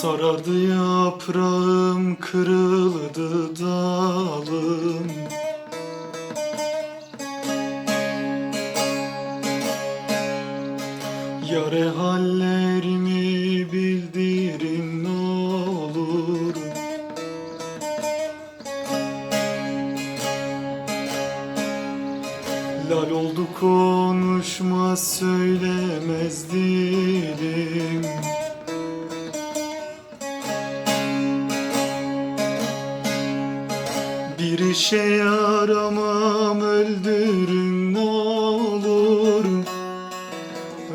Sarardı yaprağım, kırıldı dalım. Yare hallerimi bildirin olur. Lal oldu konuşma söylemez dilim Bir işe yaramam öldürün ne olur.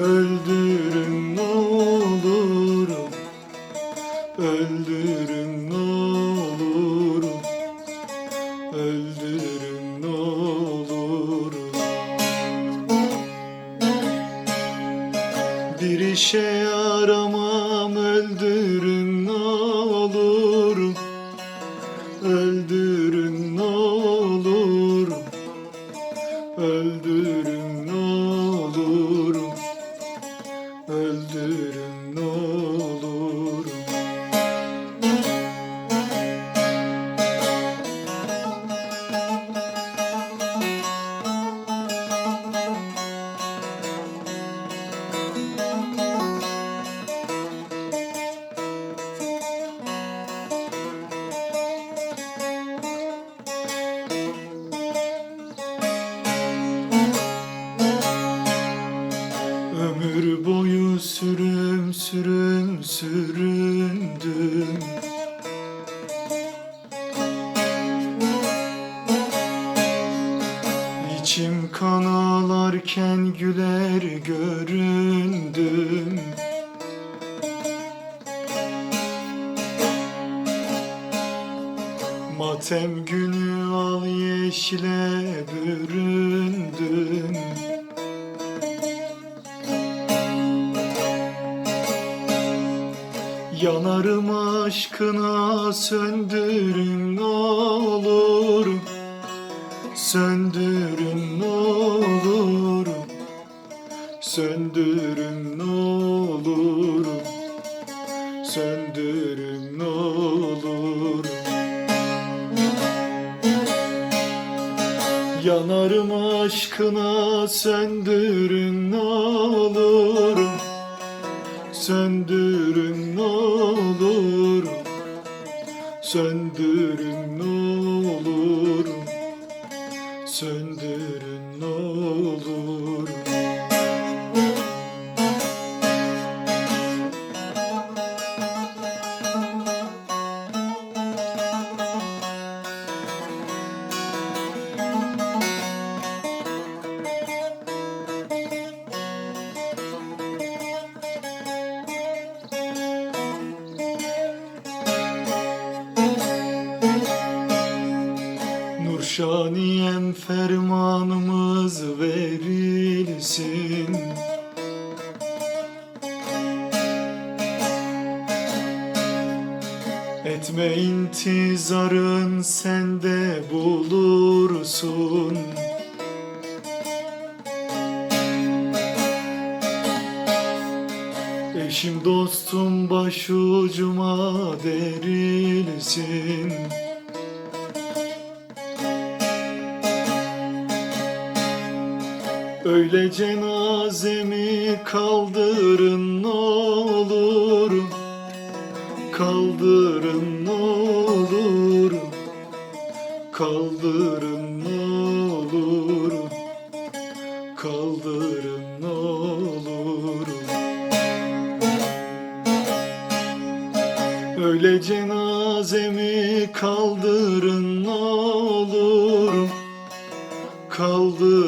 Öldürün ne olur. Öldürün ne olur. Öldürün ne olur. Bir işe yaramam öldürün Öldürün İçim kan ağlarken güler göründüm. Matem günü al yeşile büründüm. Yanarım aşkına söndürün olur Söndürün ne olur. Söndürün ne olur. Söndürün ne olur. Yanarım aşkına söndürün ne olur. Söndürün ne olur. Söndürün ne olur Söndürün ne olur Nurşaniyem fermanımız verilsin. Etme intizarın sende bulursun. Eşim dostum başucuma derilsin Öyle cenazemi kaldırın ne olur. Kaldırın ne olur. Kaldırın ne olur. Kaldırın ne olur. Öyle cenazemi kaldırın ne olur. Kaldırın